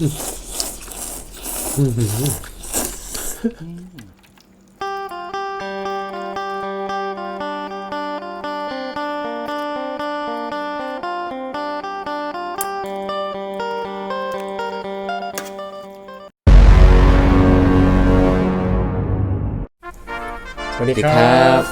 สวัสดีสวัสดีคครัรับบ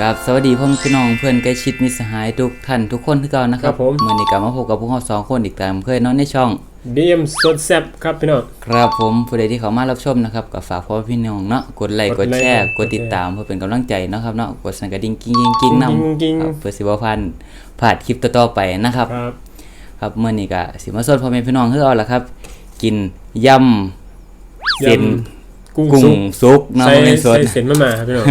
กับสวัสดีพ่อแม่พี่น้องเพื่อนใกล้ชิดมิตรสหายทุกท่านทุกคนที่เก่านะครับครับผม เมื่อนี้กลับมาพบกับพวกเราสองคนอีกตามเคยเนอนในช่อง ดีเอ็มสดแซ่บครับพี่น้องครับผมผู้ใดที่เขามารับชมนะครับก็ฝากพ่อแม่พี่น้องเนาะกดไลค์กกดดไลค์แชร์กกดดติดแชร์ตามเพื่อเป็นกำลังใจเนาะครับเนาะกดสั่นกระดิ่งกิ้งกิ้งกิ้งนำกิ้งครับเพื่อสิบ่พันผ่านคลิปต่อๆไปนะครับครับ ครับเมื่อนี้ก็สิมาสดพ่อแม่พี่น้องคือเอาล่ะครับ กินยำเส้นกุ้งกุ้สุงกสุกเนาะใส่บ่แม่นสดใส่เส้นมะม่าครับพี่น้อง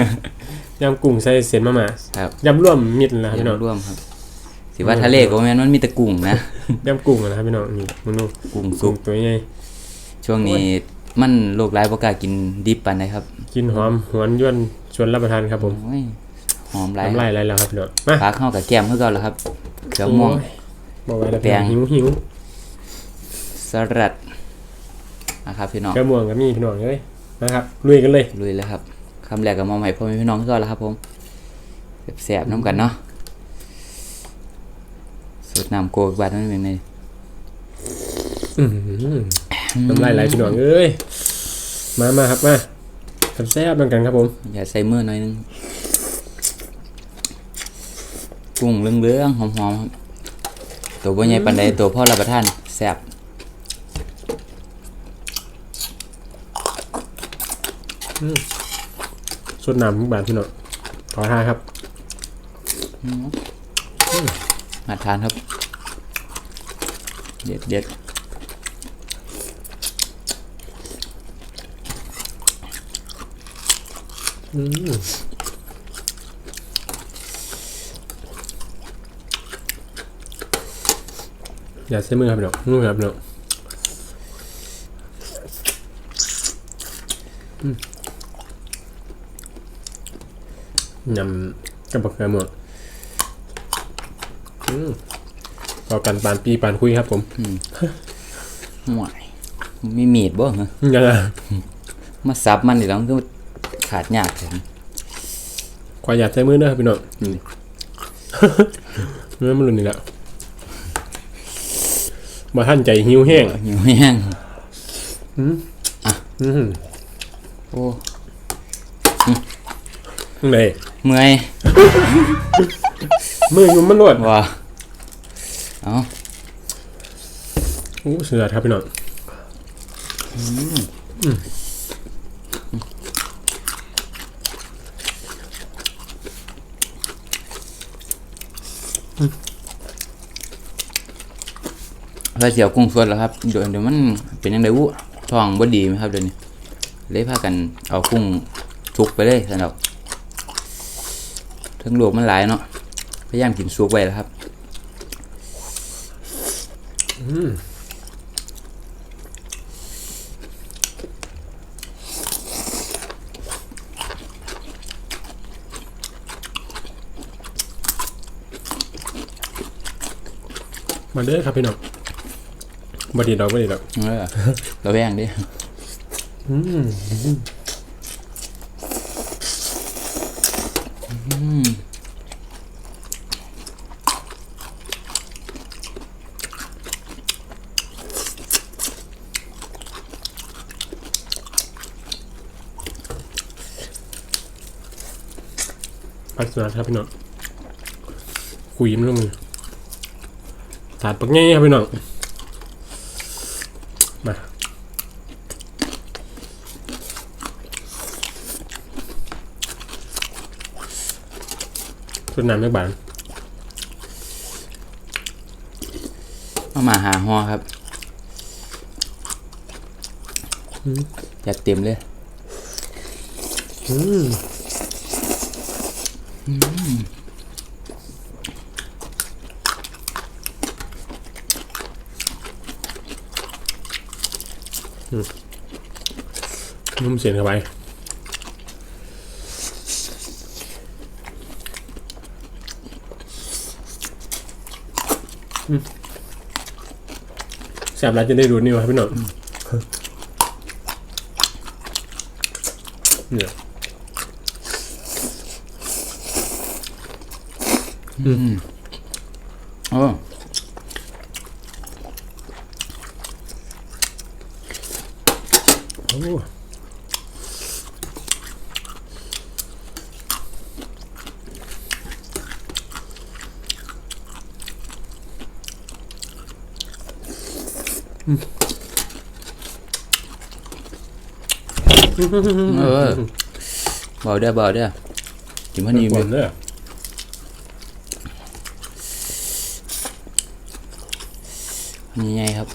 ยำกุ้งใส่เส้นมะม่าครับยำร่วมมิดนะครับพี่น้องยำร่วมครับ สิว่าทะเลก็บ่แม่นมันมีแต่กุ้งนะยำกุ้งนะครับพี่น้องนี่มึงดูกุ้งสุกุ้งกตัวใหญ่ช่วงนี้มันโรคร้ายบ่กล้ากินดิบปานใดครับกินหอมหวนยวนชวนรับประทานครับผมโอ้ยหอมหลายน้ำลายไหลแล้วครับพี่น้องมาพักเข้ากับแก้มคือเก่าแล้วครับเขียวม่วงโอ้ยบอกไว้แล้วแปลง หิวหิวสลัดนะครับพี่น้องกระม่วงกับมีพี่น้องเลยนะครับลุยกันเลยลุยเลยครับคำแรกกับมอมใหม่พ่อแม่พี่น้องคือเก่าแล้วครับผมแซ่บๆน้ำกันเนาะ สูตรน้ำโกกบาดนั่นเป็นไงอื้อหือน้ำลายไหลพี่น้องเอ้ย มามาครับมาแซ่บๆเหมือนกันครับผม อย่าใส่มือหน่อยนึงกุ้งเหลืองๆหอมๆครับตัวบ่ใหญ่ปานใดตัวพ่อรับประทานแซ่บสดน้ำทุกบาทพี่น้องขอทานครับ มาทานครับ เด็ดเด็ดอย่าใช้มือครับพี่น้องมือครับพี่น้องอืมยำกับบักเขือหมด อืมพอกันปานปีปานคุยครับ ผมห่วยมีมีดบ่เหรอยังไงมาซับมันอีกแล้วมันก็ขาดยากถึงขออย่าใช้มือนะครับพี่น้องเนื้อมันหลุดนี่แหละมาท่านใจหิวแห้งหิวแห้งอืมโอ้ข้างในเมื่อยมืออยู่มันรวดว่ะ เอาอู้เสือครับพี่น้องอืมแล้วเสียวกุ้งสดแล้วครับเดี๋ยวเดี๋ยวมันเป็นยังไงวุท้องบ่ดีไหมครับเดี๋ยวนี้เลยพากันเอากุ้งสุกไปเลยสำหรับทั้งโลกมันหลายเนาะพยายามกินสุกไว้แล้วครับ มาเด้อครับพี่น้องบดีดอกบดีดอกเออเราแบ่งดิอืม พัฒนาครับพี่น้องคุยมันลงมือถาดปักง่ายครับพี่น้องมาชุดน้ำไม่บานมามาหาหอครับจัดเต็มเลย นุ่มเสียนเข้าไปแสบร้ายจะได้รู้นี่วะพี่น้องเนี่ย โอ้โอ้เออเบาเด้ มันใหญ่ครับ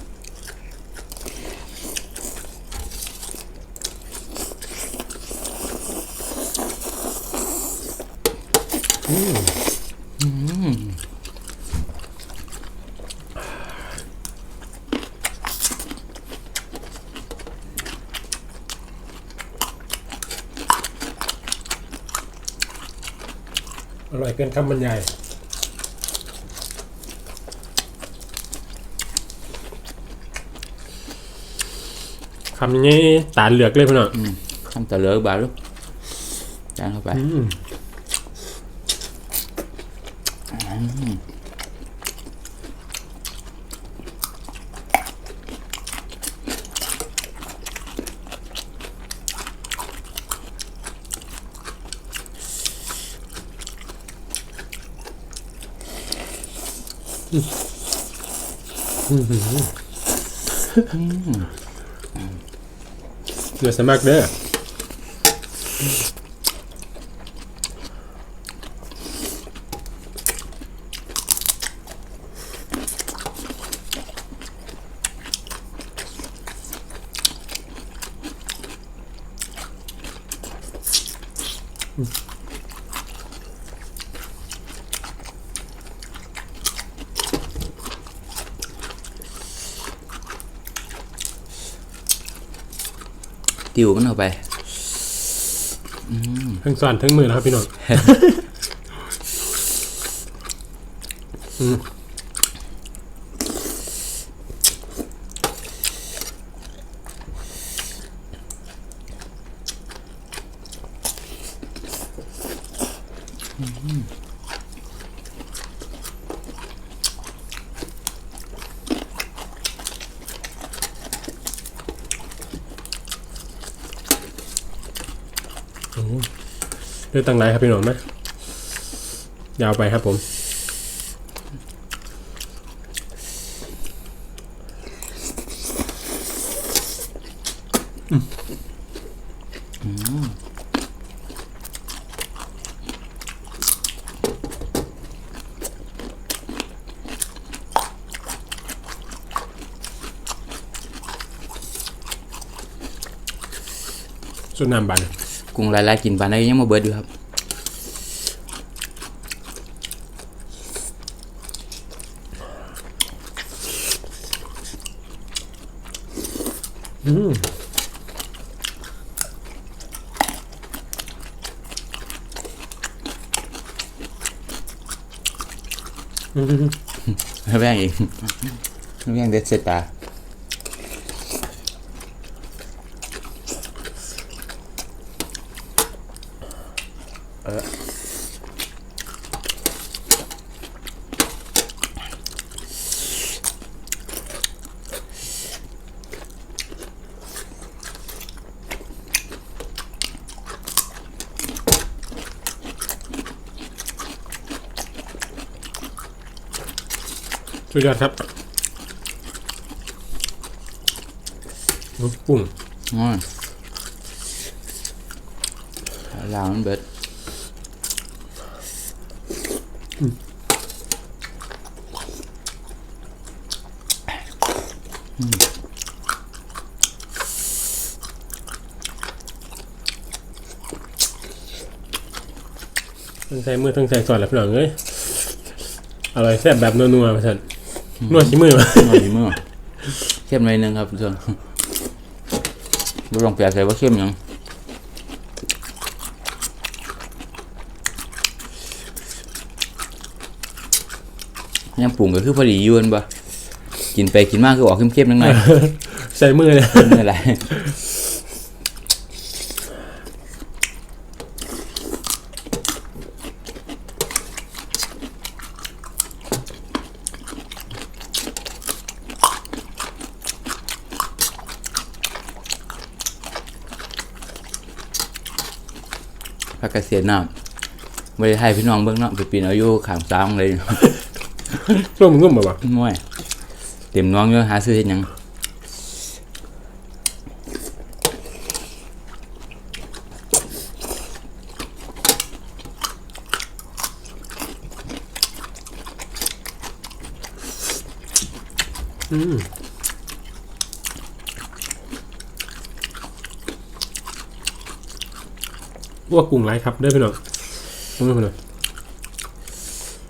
อืมอร่อยเกินคำบรรยาย คำนี้ตาเหลือกเลยพี่น้องทำแต่เหลือบาลูกจานเข้าไปอืม เดือดสมักเด้อ ติวมันเข้าไปทั้งสอนทั้งมือนะครับพี่น้องเลือตั้งไหนครับพี่หนุ่มไหมยาวไปครับผมส่วนน้ำบัน กุ้งหลายๆกินปานใดยังมาเบิดอยู่ครับแม่งอีกแม่งเด็ดเสร็จตา เออสุดยอดครับลูกปุ้งอ๋อลาวมันเบิด ทั้งใส่มือทั้งใส่สอนแล้วพี่น้องเอ้ยอร่อยแซ่บแบบนัวๆมาสั่นนัวขี้มือมาหน่อยเมื่อเข้มหน่อยหนึงครับเพื่อนบ่ลองแปลใส่ว่าเข้มหยัง ยังปรุงก็คือพอดีอยวนบ่กินไปกินมากคือออกเข้มๆนิดหน่อยใส่มือเลยไม่เป็นไรพักเกษียณน้ำไม่ได้ให้พี่น้องเบื้องเนาะไปปีนอายุขามซ้ำเลย ช่วงมึงก็แบบว่าม่วยเต็มน้องอยู่หาซื้อเฮ็ดยังอืมว่ากุ้งไรครับได้พี่น้องมึงไม่พี่น้อง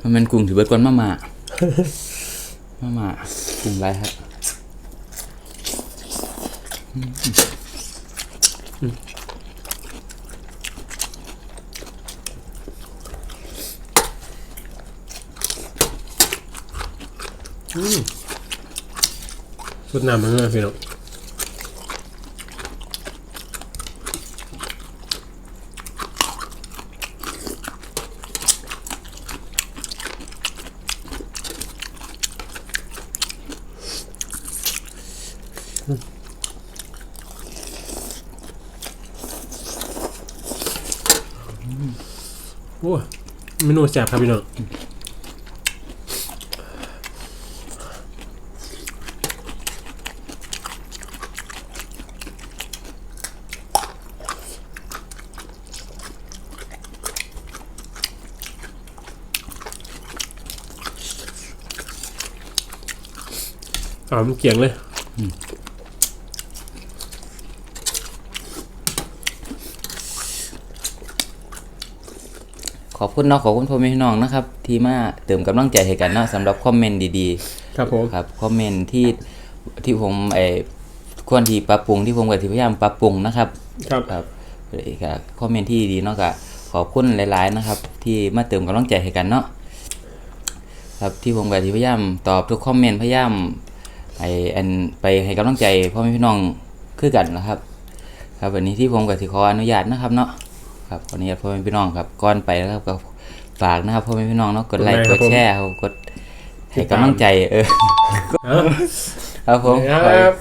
มันเป็นกลุ่มถือเบิดก่อนมามามามา กลุ่มไรครับสุดน้ำมันเลยพี่น้องโอ้ เมนูแซ่บครับพี่น้องอ๋อมเกี่ยงเลย ขอบคุณเนาะขอบคุณพ่อแม่พี่น้องนะครับ ที่มาเติมกำลังใจให้กันเนาะสำหรับคอมเมนต์ดีครับผมๆครับคอมเมนต์ที่ที่ผมไอ้ควรที่ปรับปรุงที่ผมก็ที่พยายามปรับปรุงนะครับครับครับเลยก็คอมเมนต์ที่ดีเนาะก็ขอบคุณหลาย ๆ นะครับ ที่มาเติมกำลังใจให้กันเนาะครับที่ผมก็ที่พยายามตอบทุกคอมเมนต์พยายามไออันไปให้กำลังใจพ่อแม่พี่น้องคือกันนะครับ ครับวันนี้ที่ผมก็สิขออนุญาตนะครับเนาะ ครับขออนุญาตพ่อแม่พี่น้องครับก่อนไปนะครับก็ฝากนะครับพ่อแม่พี่น้องเนาะกดไลค์กดแชร์ครับกดให้กำลังใจเออเอ้าครับผมครับ